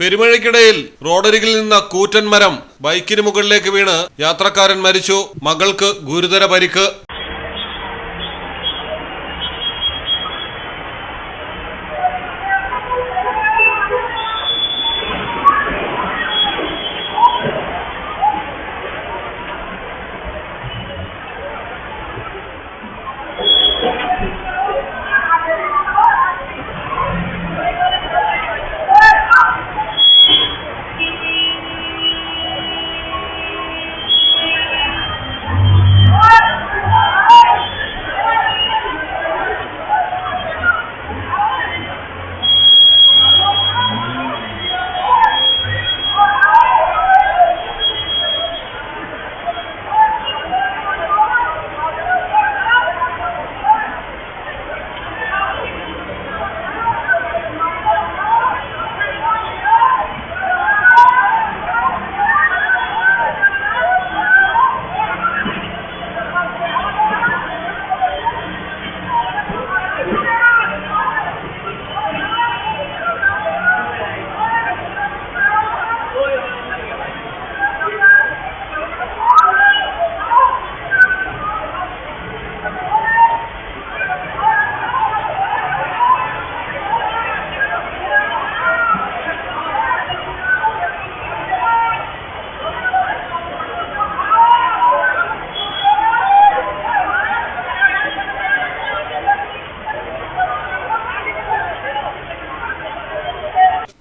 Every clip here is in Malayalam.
പെരുമഴയ്ക്കിടയിൽ റോഡരികിൽ നിന്ന കൂറ്റൻ മരം ബൈക്കിന് മുകളിലേക്ക് വീണ് യാത്രക്കാരൻ മരിച്ചു. മകൾക്ക് ഗുരുതര പരിക്ക്.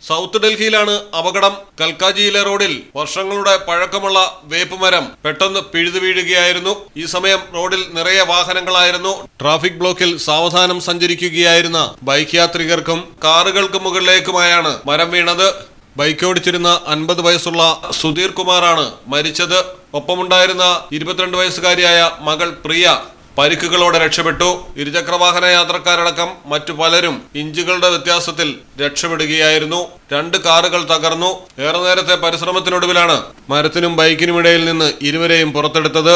സൗത്ത് ഡൽഹിയിലാണ് അപകടം. കൽക്കാജിയിലെ റോഡിൽ വർഷങ്ങളുടെ പഴക്കമുള്ള വേപ്പ് മരം പെട്ടെന്ന് പിഴുതു വീഴുകയായിരുന്നു. ഈ സമയം റോഡിൽ നിറയെ വാഹനങ്ങളായിരുന്നു. ട്രാഫിക് ബ്ലോക്കിൽ സാവധാനം സഞ്ചരിക്കുകയായിരുന്ന ബൈക്ക് യാത്രികർക്കും കാറുകൾക്കും മുകളിലേക്കുമായാണ് മരം വീണത്. ബൈക്ക് ഓടിച്ചിരുന്ന അൻപത് വയസ്സുള്ള സുധീർ കുമാറാണ് മരിച്ചത്. ഒപ്പമുണ്ടായിരുന്ന ഇരുപത്തിരണ്ട് വയസ്സുകാരിയായ മകൾ പ്രിയ പരിക്കുകളോടെ രക്ഷപ്പെട്ടു. ഇരുചക്രവാഹന യാത്രക്കാരടക്കം മറ്റു പലരും ഇഞ്ചുകളുടെ വ്യത്യാസത്തിൽ രക്ഷപ്പെടുകയായിരുന്നു. രണ്ട് കാറുകൾ തകർന്നു. ഏറെ നേരത്തെ പരിശ്രമത്തിനൊടുവിലാണ് മരത്തിനും ബൈക്കിനുമിടയിൽ നിന്ന് ഇരുവരെയും പുറത്തെടുത്തത്.